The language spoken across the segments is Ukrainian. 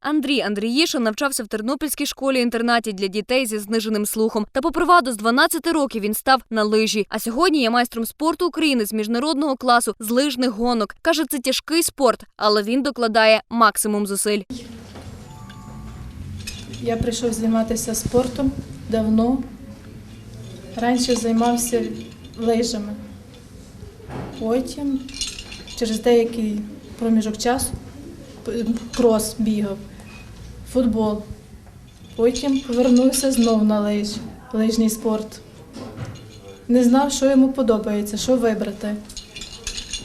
Андрій Андріїшин навчався в Тернопільській школі-інтернаті для дітей зі зниженим слухом. Та попри ваду з 12 років він став на лижі. А сьогодні є майстром спорту України з міжнародного класу з лижних гонок. Каже, це тяжкий спорт, але він докладає максимум зусиль. Я прийшов займатися спортом давно. Раніше займався лижами. Потім, через деякий проміжок часу, крос бігав, футбол. Потім повернувся знов на лиж, лижний спорт. Не знав, що йому подобається, що вибрати.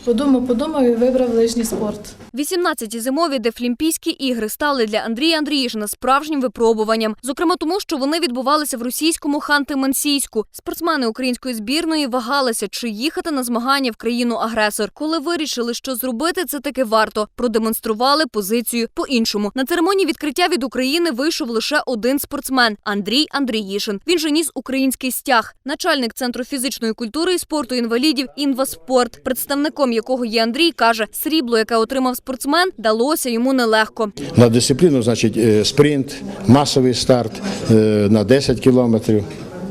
Подумав, подумав і вибрав лижний спорт. 18-ті зимові Дефлімпійські ігри стали для Андрія Андріїшина справжнім випробуванням. Зокрема, тому що вони відбувалися в російському Ханти-Мансійську. Спортсмени української збірної вагалися, чи їхати на змагання в країну-агресор. Коли вирішили, що зробити це таки варто, продемонстрували позицію по-іншому. На церемонії відкриття від України вийшов лише один спортсмен Андрій Андріїшин. Він же ніс український стяг, начальник центру фізичної культури і спорту інвалідів «Інваспорт», представником якого є Андрій, каже, срібло, яке отримав спортсмен, далося йому нелегко. На дисципліну, значить, е, спринт, масовий старт е, на 10 кілометрів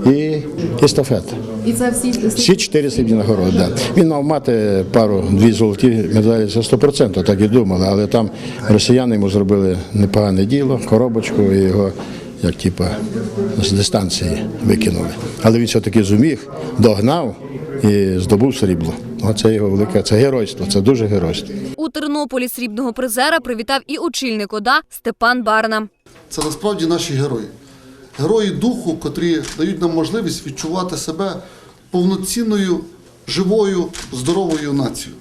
і естафета. І це всі Всі чотири срібні нагороди. Да. Він мав мати пару, дві золоті медалі за 100%, так і думали, але там росіяни йому зробили непогане діло, коробочку і його. Як типа з дистанції викинули. Але він все-таки зуміг, догнав і здобув срібло. Оце його велике, це геройство, це дуже геройство. У Тернополі срібного призера привітав і очільник ОДА Степан Барна. Це насправді наші герої. Герої духу, котрі дають нам можливість відчувати себе повноцінною, живою, здоровою нацією.